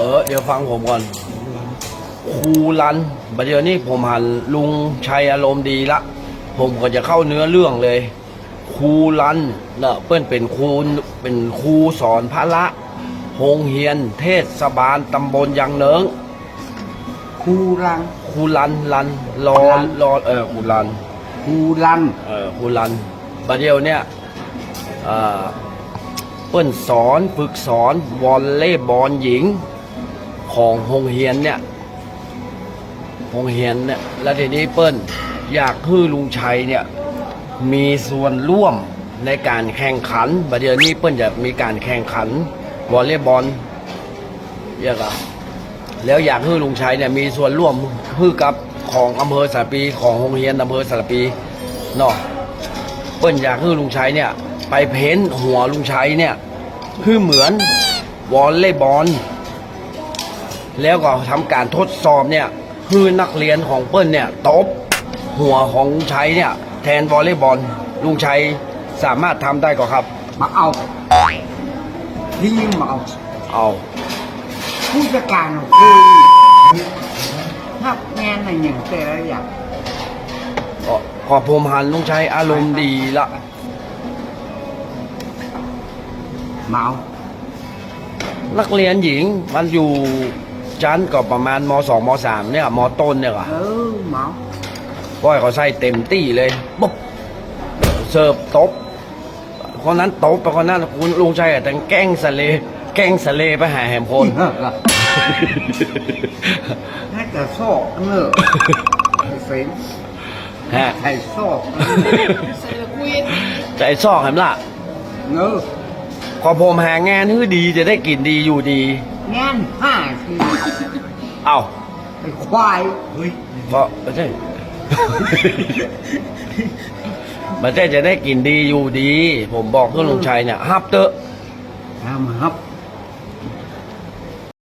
เออ เดี๋ยวฟังผมก่อนครูรันบัดเดี๋ยวนี้ผมหันลุงชัยอารมณ์ดีละ ผมก็จะเข้าเนื้อเรื่องเลยครูรันเนะเปิ้นเป็นครูเป็นครูสอนพระละโรงเรียน เทศบาลตำบลยางเนิงครูรังครูรันรันรอรันรอเออครูรันครูรันเออครูรันบัดเดี๋ยวเนี่ยเอ่อเปิ้นสอนฝึกสอนวอลเลย์บอลหญิง ของโรงเรียนเนี่ยโรงเรียนเนี่ยแล้วทีนี้เปิ้นอยากให้ลุงชัยเนี่ยมีส่วนร่วมในการแข่งขันบัดเดี๋ยวนี้เปิ้นจะมีการแข่งขันวอลเลย์บอลเยอะครับแล้วอยากให้ลุงชัยเนี่ยมีส่วนร่วมฮือกับของอำเภอสารปีของโรงเรียนอำเภอสารปีเนาะเปิ้นอยากให้ลุงชัยเนี่ย ไปเพ้นหัวลุงชัยเนี่ยคือเหมือนวอลเลย์บอล แล้วก็ทำการทดสอบเนี่ยคือนักเรียนของเปิ้ลเนี่ยตบหัวของลุงชัยเนี่ยแทนวอลเลย์บอลลุงชัยสามารถทำได้ก็ครับ มาเอาพี่มาเอาเอาผู้จัดการของคุยทับงานอะไรอย่างแต่ละอย่างก็ขอผมหันลุงชัยอารมณ์ดีละมาเอา นักเรียนหญิงมันอยู่ ชั้นก็ประมาณมสองมสามเนี่ยมต้นเนี่ยก็เออมาเอาบอยเขาใส่เต็มตี้เลยปุ๊บเสิร์ฟตบคนนั้นตบไปคนนั้นคุณลุงชัยอะแต่งแกล้งสะเล แกล้งสะเลไปหาแหมพลให้แต่ซอกเนอะไอ้เฟนฮะไอ้ซอกใจซอกแหมล่ะเนอะ พอผมหางานฮือดีจะได้กินดีอยู่ดี งานห้าทีเอ้าไอ้ควายเฮ้ยเพราะไม่ใช่ ไม่ใช่จะได้กินดีอยู่ดี ผมบอกเพื่อนลุงชัยเนี่ยฮับเตอะ ทำฮับ